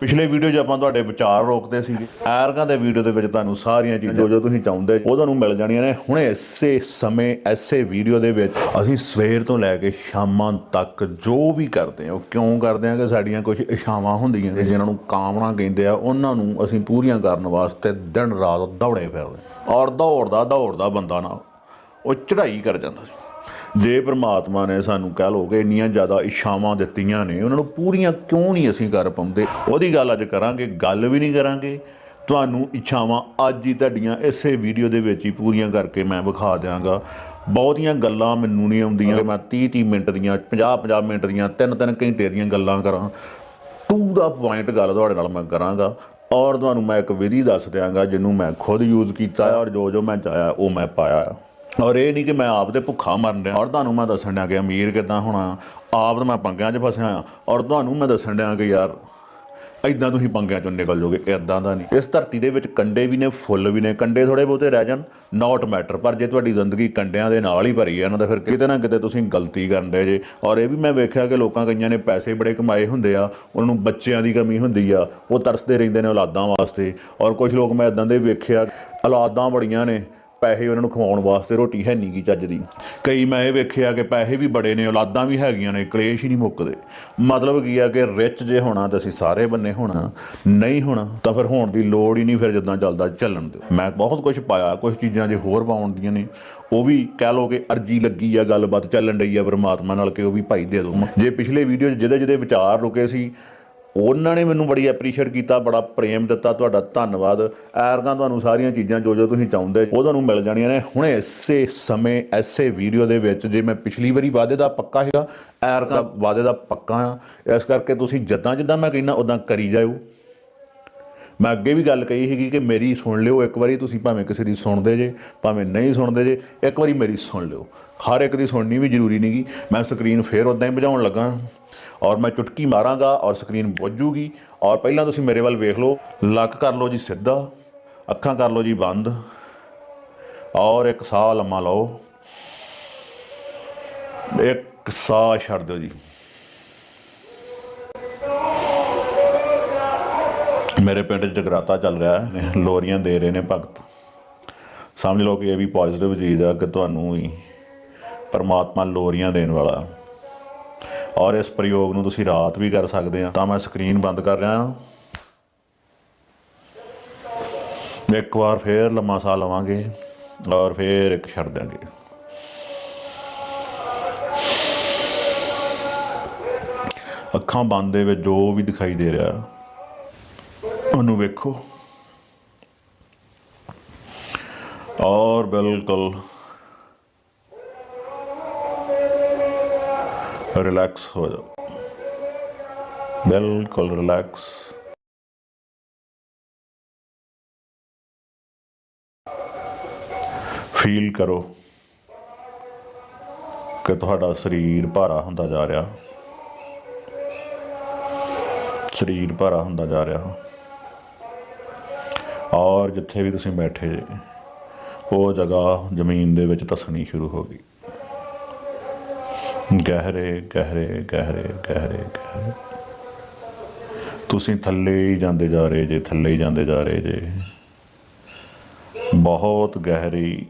ਪਿਛਲੇ ਵੀਡੀਓ 'ਚ ਆਪਾਂ ਤੁਹਾਡੇ ਵਿਚਾਰ ਰੋਕਦੇ ਸੀਗੇ। ਐਰਗਾਂ ਦੇ ਵੀਡੀਓ ਦੇ ਵਿੱਚ ਤੁਹਾਨੂੰ ਸਾਰੀਆਂ ਚੀਜ਼ਾਂ ਜੋ ਤੁਸੀਂ ਚਾਹੁੰਦੇ, ਉਹ ਤੁਹਾਨੂੰ ਮਿਲ ਜਾਣੀਆਂ ਨੇ। ਹੁਣ ਇਸੇ ਸਮੇਂ ਐਸੇ ਵੀਡੀਓ ਦੇ ਵਿੱਚ ਅਸੀਂ ਸਵੇਰ ਤੋਂ ਲੈ ਕੇ ਸ਼ਾਮਾਂ ਤੱਕ ਜੋ ਵੀ ਕਰਦੇ ਹਾਂ, ਉਹ ਕਿਉਂ ਕਰਦੇ ਹਾਂ ਕਿ ਸਾਡੀਆਂ ਕੁਝ ਇਛਾਵਾਂ ਹੁੰਦੀਆਂ ਨੇ, ਜਿਨ੍ਹਾਂ ਨੂੰ ਕਾਮਨਾ ਕਹਿੰਦੇ ਆ, ਉਹਨਾਂ ਨੂੰ ਅਸੀਂ ਪੂਰੀਆਂ ਕਰਨ ਵਾਸਤੇ ਦਿਨ ਰਾਤ ਦੌੜੇ ਫਿਰਦੇ ਔਰ ਦੌੜਦਾ ਦੌੜਦਾ ਬੰਦਾ ਨਾ ਉਹ ਚੜ੍ਹਾਈ ਕਰ ਜਾਂਦਾ ਸੀ। ਜੇ ਪ੍ਰਮਾਤਮਾ ਨੇ ਸਾਨੂੰ ਕਹਿ ਲੋ ਕਿ ਇੰਨੀਆਂ ਜ਼ਿਆਦਾ ਇੱਛਾਵਾਂ ਦਿੱਤੀਆਂ ਨੇ, ਉਹਨਾਂ ਨੂੰ ਪੂਰੀਆਂ ਕਿਉਂ ਨਹੀਂ ਅਸੀਂ ਕਰ ਪਾਉਂਦੇ? ਉਹਦੀ ਗੱਲ ਅੱਜ ਕਰਾਂਗੇ, ਗੱਲ ਵੀ ਨਹੀਂ ਕਰਾਂਗੇ। ਤੁਹਾਨੂੰ ਇੱਛਾਵਾਂ ਅੱਜ ਹੀ ਤੁਹਾਡੀਆਂ ਇਸੇ ਵੀਡੀਓ ਦੇ ਵਿੱਚ ਹੀ ਪੂਰੀਆਂ ਕਰਕੇ ਮੈਂ ਵਿਖਾ ਦਿਆਂਗਾ। ਬਹੁਤੀਆਂ ਗੱਲਾਂ ਮੈਨੂੰ ਨਹੀਂ ਆਉਂਦੀਆਂ। ਮੈਂ 30 30 ਮਿੰਟ ਦੀਆਂ 50 50 ਮਿੰਟ ਦੀਆਂ 3 3 ਘੰਟੇ ਦੀਆਂ ਗੱਲਾਂ ਕਰਾਂ। ਟੂ ਦਾ ਪੁਆਇੰਟ ਗੱਲ ਤੁਹਾਡੇ ਨਾਲ ਮੈਂ ਕਰਾਂਗਾ। ਔਰ ਤੁਹਾਨੂੰ ਮੈਂ ਇੱਕ ਵਿਧੀ ਦੱਸ ਦਿਆਂਗਾ, ਜਿਹਨੂੰ ਮੈਂ ਖੁਦ ਯੂਜ਼ ਕੀਤਾ ਔਰ ਜੋ ਜੋ ਮੈਂ ਚਾਹਿਆ, ਉਹ ਮੈਂ ਪਾਇਆ ਔਰ ਇਹ ਨਹੀਂ ਕਿ ਮੈਂ ਆਪ ਤੇ ਭੁੱਖਾ ਮਰਨ ਰਿਹਾ ਔਰ ਤੁਹਾਨੂੰ ਮੈਂ ਦੱਸਣ ਡਿਆ ਕਿ ਅਮੀਰ ਕਿਦਾਂ ਹੋਣਾ। ਆਪ ਤਾਂ ਮੈਂ ਪੰਗਿਆਂ 'ਚ ਫਸਿਆ ਹਾਂ। ਔਰ ਤੁਹਾਨੂੰ ਮੈਂ ਦੱਸਣ ਡਿਆ ਕਿ ਯਾਰ ਐਦਾਂ ਤੁਸੀਂ ਪੰਗਿਆਂ 'ਚੋਂ ਨਿਕਲ ਜਾਓਗੇ ਇਦਾਂ ਦਾ ਨਹੀਂ। ਇਸ ਧਰਤੀ ਦੇ ਵਿੱਚ ਕੰਡੇ ਵੀ ਨੇ, ਫੁੱਲ ਵੀ ਨੇ, ਕੰਡੇ ਥੋੜੇ ਬਹੁਤੇ ਰਹਿ ਜਾਣ। ਨਾਟ ਮੈਟਰ ਪਰ ਜੇ ਤੁਹਾਡੀ ਜ਼ਿੰਦਗੀ ਕੰਡਿਆਂ ਦੇ ਨਾਲ ਹੀ ਭਰੀ ਹੈ ਨਾ, ਤਾਂ ਫਿਰ ਕਿਤੇ ਨਾ ਕਿਤੇ ਤੁਸੀਂ ਗਲਤੀ ਕਰਨ ਦੇ ਜੇ। ਔਰ ਇਹ ਵੀ ਮੈਂ ਵੇਖਿਆ ਕਿ ਲੋਕਾਂ ਕਈਆਂ ਨੇ ਪੈਸੇ ਬੜੇ ਕਮਾਏ ਹੁੰਦੇ ਆ, ਉਹਨਾਂ ਨੂੰ ਬੱਚਿਆਂ ਦੀ ਕਮੀ ਹੁੰਦੀ ਆ, ਉਹ ਤਰਸਦੇ ਰਹਿੰਦੇ ਨੇ ਔਲਾਦਾਂ ਵਾਸਤੇ। ਔਰ ਕੁਝ ਲੋਕ ਮੈਂ ਇਦਾਂ ਦੇ ਵੇਖਿਆ, ਔਲਾਦਾਂ ਬੜੀਆਂ ਨੇ। ਪੈਸੇ ਉਹਨਾਂ ਨੂੰ ਖਵਾਉਣ ਵਾਸਤੇ ਰੋਟੀ ਹੈ ਨਹੀਂ ਗੀ ਚੱਜ ਦੀ। ਕਈ ਮੈਂ ਇਹ ਵੇਖਿਆ ਕਿ ਪੈਸੇ ਵੀ ਬੜੇ ਨੇ, ਔਲਾਦਾਂ ਵੀ ਹੈਗੀਆਂ ਨੇ, ਕਲੇਸ਼ ਹੀ ਨਹੀਂ ਮੁੱਕਦੇ। ਮਤਲਬ ਕੀ ਆ ਕਿ ਰਿਚ ਜੇ ਹੋਣਾ ਤਾਂ ਅਸੀਂ ਸਾਰੇ ਬੰਨੇ ਹੋਣਾ, ਨਹੀਂ ਹੋਣਾ ਤਾਂ ਫਿਰ ਹੋਣ ਦੀ ਲੋੜ ਹੀ ਨਹੀਂ ਫਿਰ ਜਿੱਦਾਂ ਚੱਲਦਾ ਚੱਲਣ ਦਿਓ ਮੈਂ ਬਹੁਤ ਕੁਝ ਪਾਇਆ ਕੁਝ ਚੀਜ਼ਾਂ ਜੇ ਹੋਰ ਪਾਉਣ ਦੀਆਂ ਨੇ, ਉਹ ਵੀ ਕਹਿ ਲੋ ਕਿ ਅਰਜੀ ਲੱਗੀ ਆ, ਗੱਲਬਾਤ ਚੱਲਣ ਡਈ ਆ ਪਰਮਾਤਮਾ ਨਾਲ ਕਿ ਉਹ ਵੀ ਭਾਈ ਦੇ ਦੋ। ਜੇ ਪਿਛਲੇ ਵੀਡੀਓ 'ਚ ਜਿਹਦੇ ਜਿਹਦੇ ਵਿਚਾਰ ਰੁਕੇ ਸੀ ਉਹਨਾਂ ਨੇ ਮੈਨੂੰ ਬੜੀ ਐਪਰੀਸ਼ੀਏਟ ਕੀਤਾ, ਬੜਾ ਪ੍ਰੇਮ ਦਿੱਤਾ, ਤੁਹਾਡਾ ਧੰਨਵਾਦ। ਐਰਗਾਂ ਤੁਹਾਨੂੰ ਸਾਰੀਆਂ ਚੀਜ਼ਾਂ ਜੋ ਜੋ ਤੁਸੀਂ ਚਾਹੁੰਦੇ, ਉਹ ਤੁਹਾਨੂੰ ਮਿਲ ਜਾਣੀਆਂ ਨੇ। ਹੁਣੇ ਇਸੇ ਸਮੇਂ ਐਸੇ ਵੀਡੀਓ ਦੇ ਵਿੱਚ ਜੇ ਮੈਂ ਪਿਛਲੀ ਵਾਰੀ ਵਾਅਦੇ ਦਾ ਪੱਕਾ ਹੈਗਾ ਐਰਗਾਂ ਵਾਅਦੇ ਦਾ ਪੱਕਾ ਆ। ਇਸ ਕਰਕੇ ਤੁਸੀਂ ਜਿੱਦਾਂ ਜਿੱਦਾਂ ਮੈਂ ਕਹਿੰਦਾ ਉਦਾਂ ਕਰੀ ਜਾਇਓ। ਮੈਂ ਅੱਗੇ ਵੀ ਗੱਲ ਕਹੀ ਸੀਗੀ ਕਿ ਮੇਰੀ ਸੁਣ ਲਿਓ, ਇੱਕ ਵਾਰੀ ਤੁਸੀਂ ਭਾਵੇਂ ਕਿਸੇ ਦੀ ਸੁਣਦੇ ਜੇ, ਭਾਵੇਂ ਨਹੀਂ ਸੁਣਦੇ ਜੇ, ਇੱਕ ਵਾਰੀ ਮੇਰੀ ਸੁਣ ਲਿਓ। ਹਰ ਇੱਕ ਦੀ ਸੁਣਨੀ ਵੀ ਜ਼ਰੂਰੀ ਨਹੀਂਗੀ ਮੈਂ ਸਕਰੀਨ ਫੇਰ ਉਦਾਂ ਹੀ ਭਜਾਉਣ ਲੱਗਾ। ਔਰ ਮੈਂ ਚੁਟਕੀ ਮਾਰਾਂਗਾ ਔਰ ਸਕਰੀਨ ਬੁੱਝੂਗੀ ਔਰ ਪਹਿਲਾਂ ਤੁਸੀਂ ਮੇਰੇ ਵੱਲ ਵੇਖ ਲਓ। ਲੱਕ ਕਰ ਲਓ ਜੀ ਸਿੱਧਾ। ਅੱਖਾਂ ਕਰ ਲਓ ਜੀ ਬੰਦ। ਔਰ ਇੱਕ ਸਾਹ ਲੰਮਾ ਲਓ। ਇੱਕ ਸਾਹ ਛੱਡ ਦਿਓ ਜੀ। ਮੇਰੇ ਪਿੰਡ 'ਚ ਜਗਰਾਤਾ ਚੱਲ ਰਿਹਾ ਹੈ। ਲੋਰੀਆਂ ਦੇ ਰਹੇ ਨੇ ਭਗਤ। ਸਮਝ ਲਓ ਕਿ ਇਹ ਵੀ ਪੋਜ਼ਿਟਿਵ ਚੀਜ਼ ਆ ਕਿ ਤੁਹਾਨੂੰ ਹੀ ਪਰਮਾਤਮਾ ਲੋਰੀਆਂ ਦੇਣ ਵਾਲਾ ਔਰ ਇਸ ਪ੍ਰਯੋਗ ਨੂੰ ਤੁਸੀਂ ਰਾਤ ਵੀ ਕਰ ਸਕਦੇ ਆ। ਤਾਂ ਮੈਂ ਸਕਰੀਨ ਬੰਦ ਕਰ ਰਿਹਾ ਹਾਂ। ਇੱਕ ਵਾਰ ਫੇਰ ਲੰਮਾ ਸਾਹ ਲਵਾਂਗੇ ਔਰ ਫੇਰ ਇੱਕ ਛੱਡ ਦਾਂਗੇ ਅੱਖਾਂ ਬੰਦ ਦੇ ਵਿੱਚ ਜੋ ਵੀ ਦਿਖਾਈ ਦੇ ਰਿਹਾ, ਉਹਨੂੰ ਵੇਖੋ। ਔਰ ਬਿਲਕੁਲ ਰਿਲੈਕਸ ਹੋ ਜਾਓ। ਬਿਲਕੁਲ ਰਿਲੈਕਸ ਫੀਲ ਕਰੋ ਕਿ ਤੁਹਾਡਾ ਸਰੀਰ ਭਾਰਾ ਹੁੰਦਾ ਜਾ ਰਿਹਾ। ਸਰੀਰ ਭਾਰਾ ਹੁੰਦਾ ਜਾ ਰਿਹਾ। ਔਰ ਜਿੱਥੇ ਵੀ ਤੁਸੀਂ ਬੈਠੇ, ਉਹ ਜਗ੍ਹਾ ਜ਼ਮੀਨ ਦੇ ਵਿੱਚ ਧਸਣੀ ਸ਼ੁਰੂ ਹੋ ਗਈ। ਗਹਿਰੇ ਗਹਿਰੇ ਗਹਿਰੇ ਗਹਿਰੇ ਗਹਿਰੇ। ਤੁਸੀਂ ਥੱਲੇ ਹੀ ਜਾਂਦੇ ਜਾ ਰਹੇ ਜੇ, ਥੱਲੇ ਹੀ ਜਾਂਦੇ ਜਾ ਰਹੇ ਜੇ। ਬਹੁਤ ਗਹਿਰੀ,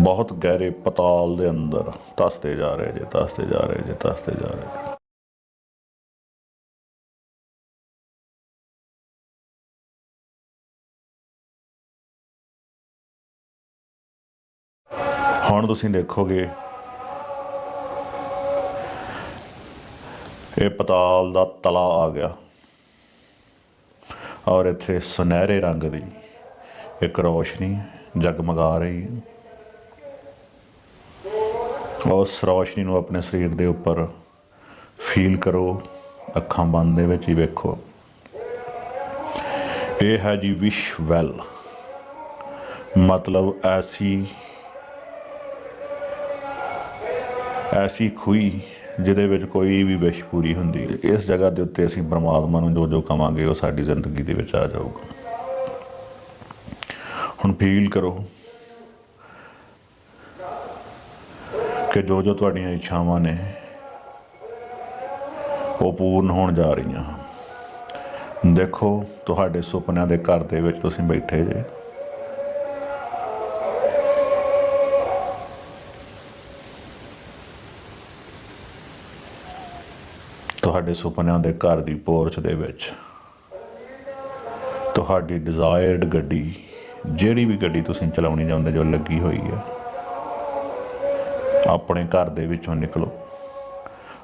ਬਹੁਤ ਗਹਿਰੇ ਪਤਾਲ ਦੇ ਅੰਦਰ ਧਸਦੇ ਜਾ ਰਹੇ ਜੇ, ਧਸਦੇ ਜਾ ਰਹੇ ਜੇ, ਧਸਦੇ ਜਾ ਰਹੇ ਜੇ। ਹੁਣ ਤੁਸੀਂ ਦੇਖੋਗੇ, ਇਹ ਪਤਾਲ ਦਾ ਤਲਾ ਆ ਗਿਆ। ਔਰ ਇੱਥੇ ਸੁਨਹਿਰੇ ਰੰਗ ਦੀ ਇੱਕ ਰੋਸ਼ਨੀ ਜਗਮਗਾ ਰਹੀ ਹੈ। ਉਸ ਰੋਸ਼ਨੀ ਨੂੰ ਆਪਣੇ ਸਰੀਰ ਦੇ ਉੱਪਰ ਫੀਲ ਕਰੋ, ਅੱਖਾਂ ਬੰਦ ਦੇ ਵਿੱਚ ਹੀ ਵੇਖੋ। ਇਹ ਹੈ ਜੀ ਵਿਸ਼ ਵੈਲ। ਮਤਲਬ ਐਸੀ ਐਸੀ ਖੂਈ ਜਿਹਦੇ ਵਿੱਚ ਕੋਈ ਵੀ ਵਿਸ਼ ਪੂਰੀ ਹੁੰਦੀ ਇਸ ਜਗ੍ਹਾ ਦੇ ਉੱਤੇ ਅਸੀਂ ਪਰਮਾਤਮਾ ਨੂੰ ਜੋ ਜੋ ਕਵਾਂਗੇ, ਉਹ ਸਾਡੀ ਜ਼ਿੰਦਗੀ ਦੇ ਵਿੱਚ ਆ ਜਾਊਗਾ। ਹੁਣ ਫੀਲ ਕਰੋ ਕਿ ਜੋ ਜੋ ਤੁਹਾਡੀਆਂ ਇੱਛਾਵਾਂ ਨੇ, ਉਹ ਪੂਰਨ ਹੋਣ ਜਾ ਰਹੀਆਂ ਦੇਖੋ, ਤੁਹਾਡੇ ਸੁਪਨਿਆਂ ਦੇ ਘਰ ਦੇ ਵਿੱਚ ਤੁਸੀਂ ਬੈਠੇ ਜੇ। ਤੁਹਾਡੇ ਸੁਪਨਿਆਂ ਦੇ ਘਰ ਦੀ ਪੋਰਚ ਦੇ ਵਿੱਚ। ਤੁਹਾਡੀ ਡਿਜ਼ਾਇਰਡ ਗੱਡੀ, ਜਿਹੜੀ ਵੀ ਗੱਡੀ ਤੁਸੀਂ ਚਲਾਉਣੀ ਚਾਹੁੰਦੇ ਜੋ ਲੱਗੀ ਹੋਈ ਹੈ, ਆਪਣੇ ਘਰ ਦੇ ਵਿੱਚੋਂ ਨਿਕਲੋ।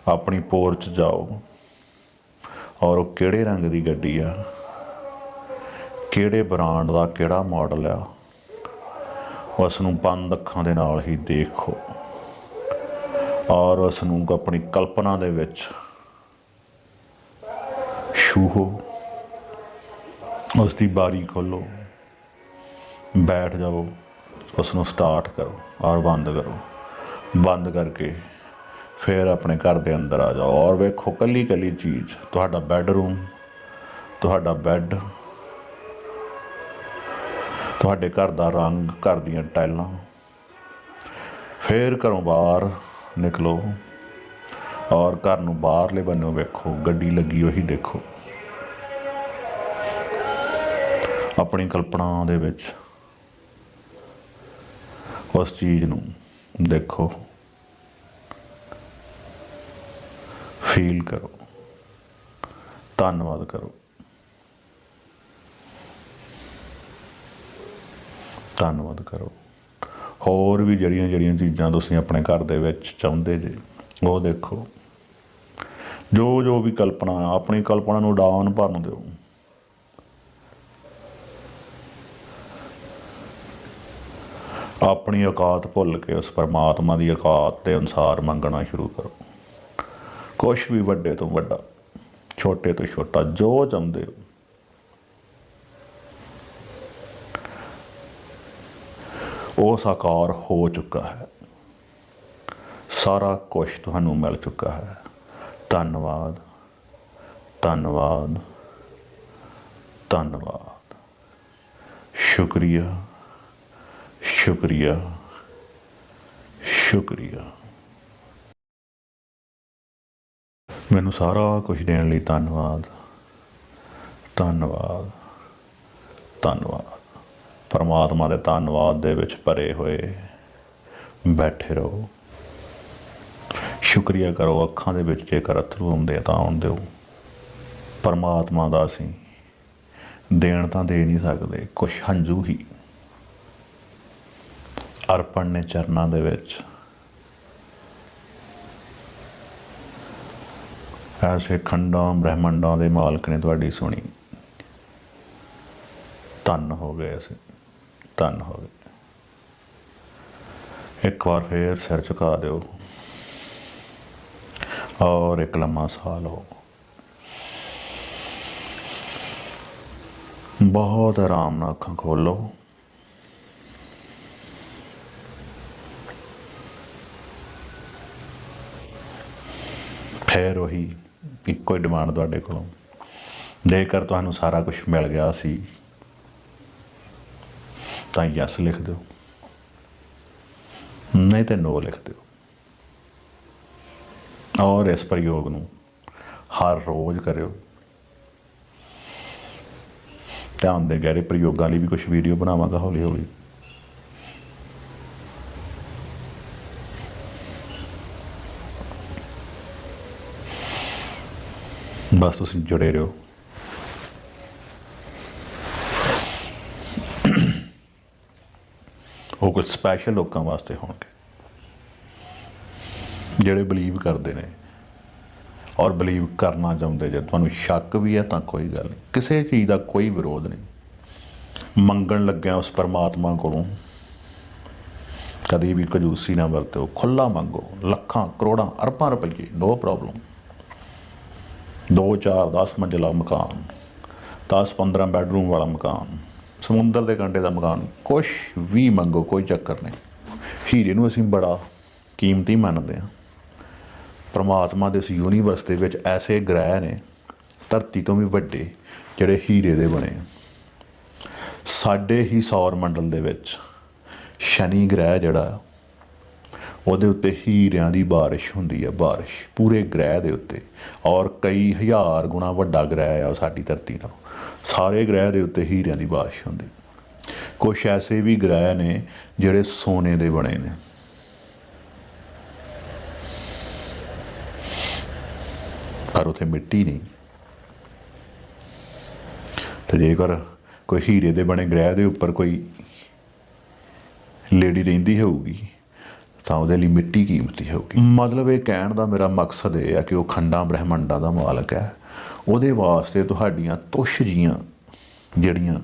ਆਪਣੀ ਪੋਰਚ ਜਾਓ ਔਰ ਉਹ ਕਿਹੜੇ ਰੰਗ ਦੀ ਗੱਡੀ ਆ, ਕਿਹੜੇ ਬ੍ਰਾਂਡ ਦਾ ਕਿਹੜਾ ਮਾਡਲ ਆ, ਉਸ ਨੂੰ ਪੰਜ ਅੱਖਾਂ ਦੇ ਨਾਲ ਹੀ ਦੇਖੋ। ਔਰ ਉਸ ਨੂੰ ਆਪਣੀ ਕਲਪਨਾ ਦੇ ਵਿੱਚ ਛੂਹੋ ਉਸ ਦੀ ਬਾਰੀ ਖੋਲੋ ਬੈਠ ਜਾਓ ਉਸ ਨੂੰ ਸਟਾਰਟ ਕਰੋ ਔਰ ਬੰਦ ਕਰੋ। ਬੰਦ ਕਰਕੇ ਫਿਰ ਆਪਣੇ ਘਰ ਦੇ ਅੰਦਰ ਆ ਜਾਓ ਔਰ ਵੇਖੋ ਕੱਲੀ ਕੱਲੀ ਚੀਜ਼, ਤੁਹਾਡਾ ਬੈੱਡਰੂਮ ਤੁਹਾਡਾ ਬੈੱਡ ਤੁਹਾਡੇ ਘਰ ਦਾ ਰੰਗ, ਘਰ ਦੀਆਂ ਟਾਈਲਾਂ ਫਿਰ ਘਰੋਂ ਬਾਹਰ ਨਿਕਲੋ ਔਰ ਘਰ ਨੂੰ ਬਾਹਰਲੇ ਬੰਨੋਂ ਵੇਖੋ, ਗੱਡੀ ਲੱਗੀ ਉਹੀ ਦੇਖੋ। ਆਪਣੀ ਕਲਪਨਾ ਦੇ ਵਿੱਚ। ਉਸ ਚੀਜ਼ ਨੂੰ ਦੇਖੋ। ਫੀਲ ਕਰੋ। ਧੰਨਵਾਦ ਕਰੋ। ਧੰਨਵਾਦ ਕਰੋ। ਹੋਰ ਵੀ ਜਿਹੜੀਆਂ ਜਿਹੜੀਆਂ ਚੀਜ਼ਾਂ ਤੁਸੀਂ ਆਪਣੇ ਘਰ ਦੇ ਵਿੱਚ ਚਾਹੁੰਦੇ ਜੇ, ਉਹ ਦੇਖੋ। ਜੋ ਜੋ ਵੀ ਕਲਪਨਾ, ਆਪਣੀ ਕਲਪਨਾ ਨੂੰ ਡਾਊਨ ਭਰਨ ਦਿਓ। ਆਪਣੀ ਔਕਾਤ ਭੁੱਲ ਕੇ ਉਸ ਪਰਮਾਤਮਾ ਦੀ ਔਕਾਤ ਦੇ ਅਨੁਸਾਰ ਮੰਗਣਾ ਸ਼ੁਰੂ ਕਰੋ। ਕੁਛ ਵੀ ਵੱਡੇ ਤੋਂ ਵੱਡਾ, ਛੋਟੇ ਤੋਂ ਛੋਟਾ, ਜੋ ਚਾਹੁੰਦੇ ਹੋ। ਉਹ ਸਾਕਾਰ ਹੋ ਚੁੱਕਾ ਹੈ। ਸਾਰਾ ਕੁਝ ਤੁਹਾਨੂੰ ਮਿਲ ਚੁੱਕਾ ਹੈ। ਧੰਨਵਾਦ ਧੰਨਵਾਦ ਧੰਨਵਾਦ। ਸ਼ੁਕਰੀਆ। ਸ਼ੁਕਰੀਆ ਸ਼ੁਕਰੀਆ। ਮੈਨੂੰ ਸਾਰਾ ਕੁਝ ਦੇਣ ਲਈ ਧੰਨਵਾਦ ਧੰਨਵਾਦ ਧੰਨਵਾਦ। ਪਰਮਾਤਮਾ ਦੇ ਧੰਨਵਾਦ ਦੇ ਵਿੱਚ ਭਰੇ ਹੋਏ, ਬੈਠੇ ਰਹੋ। ਸ਼ੁਕਰੀਆ ਕਰੋ, ਅੱਖਾਂ ਦੇ ਵਿੱਚ ਜੇਕਰ ਅਥਰੂ ਆਉਂਦੇ ਤਾਂ ਆਉਣ ਦਿਓ। ਪਰਮਾਤਮਾ ਦਾ ਅਸੀਂ ਦੇਣ ਤਾਂ ਦੇ ਨਹੀਂ ਸਕਦੇ, ਕੁਛ ਹੰਝੂ ਹੀ। ਅਰਪਣ ਨੇ ਚਰਨਾਂ ਦੇ ਵਿੱਚ। ਐਸੇ ਖੰਡਾਂ, ਬ੍ਰਹਿਮੰਡਾਂ ਦੇ ਮਾਲਕ ਨੇ ਤੁਹਾਡੀ ਸੁਣੀ। ਧੰਨ ਹੋ ਗਏ ਅਸੀਂ, ਧੰਨ ਹੋ ਗਏ। ਇੱਕ ਵਾਰ ਫੇਰ ਸਿਰ ਝੁਕਾ ਦਿਓ। ਔਰ ਇੱਕ ਲੰਮਾ ਸਾਹ ਲਓ। ਬਹੁਤ ਆਰਾਮ ਨਾਲ ਅੱਖਾਂ ਖੋਲੋ ਫੇਰ ਉਹੀ ਇੱਕੋ ਹੀ ਡਿਮਾਂਡ ਤੁਹਾਡੇ ਕੋਲੋਂ। ਜੇਕਰ ਤੁਹਾਨੂੰ ਸਾਰਾ ਕੁਝ ਮਿਲ ਗਿਆ ਸੀ, ਤਾਂ ਯਸ ਲਿਖ ਦਿਓ। ਨਹੀਂ ਤੇ ਨੋ ਲਿਖ ਦਿਓ। ਔਰ ਇਸ ਪ੍ਰਯੋਗ ਨੂੰ ਹਰ ਰੋਜ਼ ਕਰਿਓ। ਧਿਆਨ ਦੇ ਗਹਿਰੇ ਪ੍ਰਯੋਗਾਂ ਲਈ ਵੀ ਕੁਝ ਵੀਡੀਓ ਬਣਾਵਾਂਗਾ ਹੌਲੀ ਹੌਲੀ ਬਸ ਤੁਸੀਂ ਜੁੜੇ ਰਹੋ ਉਹ ਕੁਝ ਸਪੈਸ਼ਲ ਲੋਕਾਂ ਵਾਸਤੇ ਹੋਣਗੇ। ਜਿਹੜੇ ਬਲੀਵ ਕਰਦੇ ਨੇ ਔਰ ਬਲੀਵ ਕਰਨਾ ਚਾਹੁੰਦੇ ਜੇ, ਤੁਹਾਨੂੰ ਸ਼ੱਕ ਵੀ ਹੈ ਤਾਂ ਕੋਈ ਗੱਲ ਨਹੀਂ। ਕਿਸੇ ਚੀਜ਼ ਦਾ ਕੋਈ ਵਿਰੋਧ ਨਹੀਂ। ਮੰਗਣ ਲੱਗਿਆ ਉਸ ਪਰਮਾਤਮਾ ਕੋਲੋਂ ਕਦੀ ਵੀ ਕੰਜੂਸੀ ਨਾ ਵਰਤੋ ਖੁੱਲਾ ਮੰਗੋ, ਲੱਖਾਂ, ਕਰੋੜਾਂ, ਅਰਬਾਂ ਰੁਪਏ ਨੋ ਪ੍ਰੋਬਲਮ 2 4 10 ਮੰਜ਼ਿਲਾ ਮਕਾਨ 10 15 ਬੈਡਰੂਮ ਵਾਲਾ ਮਕਾਨ, ਸਮੁੰਦਰ ਦੇ ਕੰਢੇ ਦਾ ਮਕਾਨ, ਕੁਛ ਵੀ ਮੰਗੋ, ਕੋਈ ਚੱਕਰ ਨਹੀਂ। ਹੀਰੇ ਨੂੰ ਅਸੀਂ ਬੜਾ ਕੀਮਤੀ ਮੰਨਦੇ ਹਾਂ। ਪਰਮਾਤਮਾ ਦੇ ਇਸ ਯੂਨੀਵਰਸ ਦੇ ਵਿੱਚ ਐਸੇ ਗ੍ਰਹਿ ਨੇ, ਧਰਤੀ ਤੋਂ ਵੀ ਵੱਡੇ, ਜਿਹੜੇ ਹੀਰੇ ਦੇ ਬਣੇ ਸਾਡੇ ਹੀ ਸੌਰ ਮੰਡਲ ਦੇ ਵਿੱਚ ਸ਼ਨੀ ਗ੍ਰਹਿ ਜਿਹੜਾ ਉਹਦੇ ਉੱਤੇ ਹੀਰਿਆਂ ਦੀ ਬਾਰਿਸ਼ ਹੁੰਦੀ ਹੈ ਬਾਰਿਸ਼, ਪੂਰੇ ਗ੍ਰਹਿ ਦੇ ਉੱਤੇ। ਔਰ ਕਈ ਹਜ਼ਾਰ ਗੁਣਾ ਵੱਡਾ ਗ੍ਰਹਿ ਆ ਸਾਡੀ ਧਰਤੀ ਨਾਲੋਂ ਸਾਰੇ ਗ੍ਰਹਿ ਦੇ ਉੱਤੇ ਹੀਰਿਆਂ ਦੀ ਬਾਰਿਸ਼ ਹੁੰਦੀ। ਕੁਛ ਐਸੇ ਵੀ ਗ੍ਰਹਿ ਨੇ ਜਿਹੜੇ ਸੋਨੇ ਦੇ ਬਣੇ ਨੇ। ਪਰ ਉਥੇ ਮਿੱਟੀ ਨਹੀਂ। ਤੇ ਜੇਕਰ ਕੋਈ ਹੀਰੇ ਦੇ ਬਣੇ ਗ੍ਰਹਿ ਦੇ ਉੱਪਰ ਕੋਈ ਲੇਡੀ ਰਹਿੰਦੀ ਹੋਊਗੀ ਤਾਂ ਉਹਦੇ ਲਈ ਮਿੱਟੀ ਕੀਮਤੀ ਹੋਊਗੀ। ਮਤਲਬ ਇਹ ਕਹਿਣ ਦਾ ਮੇਰਾ ਮਕਸਦ ਇਹ ਹੈ ਕਿ ਉਹ ਖੰਡਾਂ ਬ੍ਰਹਿਮੰਡਾਂ ਦਾ ਮਾਲਕ ਹੈ। ਉਹਦੇ ਵਾਸਤੇ ਤੁਹਾਡੀਆਂ ਤੁਸ਼ ਜੀਆਂ ਜਿਹੜੀਆਂ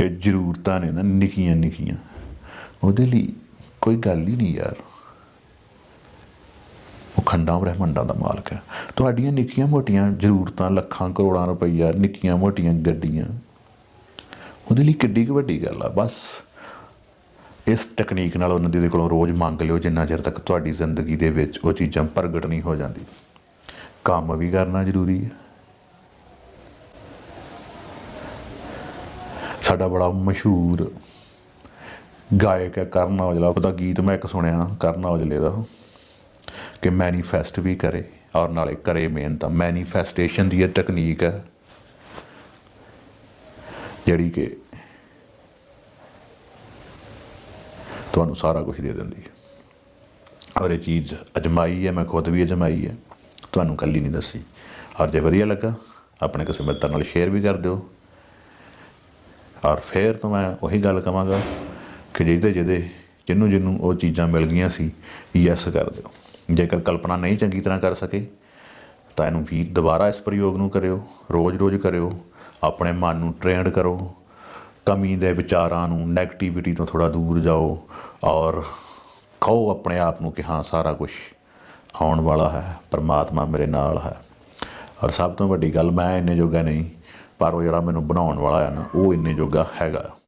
ਇਹ ਜ਼ਰੂਰਤਾਂ ਨੇ ਨਾ ਨਿੱਕੀਆਂ ਨਿੱਕੀਆਂ। ਉਹਦੇ ਲਈ ਕੋਈ ਗੱਲ ਹੀ ਨਹੀਂ ਯਾਰ। ਉਹ ਖੰਡਾਂ ਬ੍ਰਹਿਮੰਡਾਂ ਦਾ ਮਾਲਕ ਹੈ। ਤੁਹਾਡੀਆਂ ਨਿੱਕੀਆਂ ਮੋਟੀਆਂ ਜ਼ਰੂਰਤਾਂ ਲੱਖਾਂ ਕਰੋੜਾਂ ਰੁਪਈਆ, ਨਿੱਕੀਆਂ ਮੋਟੀਆਂ ਗੱਡੀਆਂ ਉਹਦੇ ਲਈ ਕਿੱਡੀ ਕੁ ਵੱਡੀ ਗੱਲ ਆ, ਬਸ। ਇਸ ਟੈਕਨੀਕ ਨਾਲ ਉਹਨਾਂ ਦੇ ਕੋਲੋਂ ਰੋਜ਼ ਮੰਗ ਲਿਓ, ਜਿੰਨਾ ਚਿਰ ਤੱਕ ਤੁਹਾਡੀ ਜ਼ਿੰਦਗੀ ਦੇ ਵਿੱਚ ਉਹ ਚੀਜ਼ਾਂ ਪ੍ਰਗਟ ਨਹੀਂ ਹੋ ਜਾਂਦੀ ਕੰਮ ਵੀ ਕਰਨਾ ਜ਼ਰੂਰੀ ਹੈ ਸਾਡਾ ਬੜਾ ਮਸ਼ਹੂਰ ਗਾਇਕ ਹੈ ਕਰਨ ਔਜਲਾ, ਉਹਦਾ ਗੀਤ ਮੈਂ ਇੱਕ ਸੁਣਿਆ, ਕਰਨ ਔਜਲੇ ਦਾ। ਕਿ ਮੈਨੀਫੈਸਟ ਵੀ ਕਰੇ, ਔਰ ਨਾਲੇ ਕਰੇ ਮਿਹਨਤ ਮੈਨੀਫੈਸਟੇਸ਼ਨ ਦੀ ਇਹ ਟੈਕਨੀਕ ਹੈ। ਜਿਹੜੀ ਕਿ ਤੁਹਾਨੂੰ ਸਾਰਾ ਕੁਝ ਦੇ ਦਿੰਦੀ ਹੈ। ਔਰ ਇਹ ਚੀਜ਼ ਅਜਮਾਈ ਹੈ, ਮੈਂ ਖੁਦ ਵੀ ਅਜਮਾਈ ਹੈ। ਤੁਹਾਨੂੰ ਕੱਲੀ ਨਹੀਂ ਦੱਸੀ। ਔਰ ਜੇ ਵਧੀਆ ਲੱਗਾ, ਆਪਣੇ ਕਿਸੇ ਮਿੱਤਰ ਨਾਲ ਸ਼ੇਅਰ ਵੀ ਕਰ ਦਿਓ। ਔਰ ਫਿਰ ਤੋਂ ਮੈਂ ਉਹੀ ਗੱਲ ਕਵਾਂਗਾ ਕਿ ਜਿਹਦੇ ਜਿਹਦੇ ਜਿਹਨੂੰ ਜਿਹਨੂੰ ਉਹ ਚੀਜ਼ਾਂ ਮਿਲ ਗਈਆਂ ਸੀ ਯੈਸ ਕਰ ਦਿਓ। ਜੇਕਰ ਕਲਪਨਾ ਨਹੀਂ ਚੰਗੀ ਤਰ੍ਹਾਂ ਕਰ ਸਕੇ, ਤਾਂ ਇਹਨੂੰ ਵੀ ਦੁਬਾਰਾ ਇਸ ਪ੍ਰਯੋਗ ਨੂੰ ਕਰਿਓ, ਰੋਜ਼-ਰੋਜ਼ ਕਰਿਓ। ਆਪਣੇ ਮਨ ਨੂੰ ਟ੍ਰੇਨਡ ਕਰੋ। ਕਮੀ ਦੇ ਵਿਚਾਰਾਂ ਨੂੰ 네ਗੇਟਿਵਿਟੀ ਤੋਂ ਥੋੜਾ ਦੂਰ ਜਾਓ ਔਰ ਕਹੋ ਆਪਣੇ ਆਪ ਨੂੰ ਕਿ ਹਾਂ, ਸਾਰਾ ਕੁਝ ਆਉਣ ਵਾਲਾ ਹੈ, ਪਰਮਾਤਮਾ ਮੇਰੇ ਨਾਲ ਹੈ। ਔਰ ਸਭ ਤੋਂ ਵੱਡੀ ਗੱਲ, ਮੈਂ ਇੰਨੇ ਜੋਗਾ ਨਹੀਂ, ਪਰ ਉਹ ਜਿਹੜਾ ਮੈਨੂੰ ਬਣਾਉਣ ਵਾਲਾ ਹੈ ਨਾ, ਉਹ ਇੰਨੇ ਜੋਗਾ ਹੈਗਾ।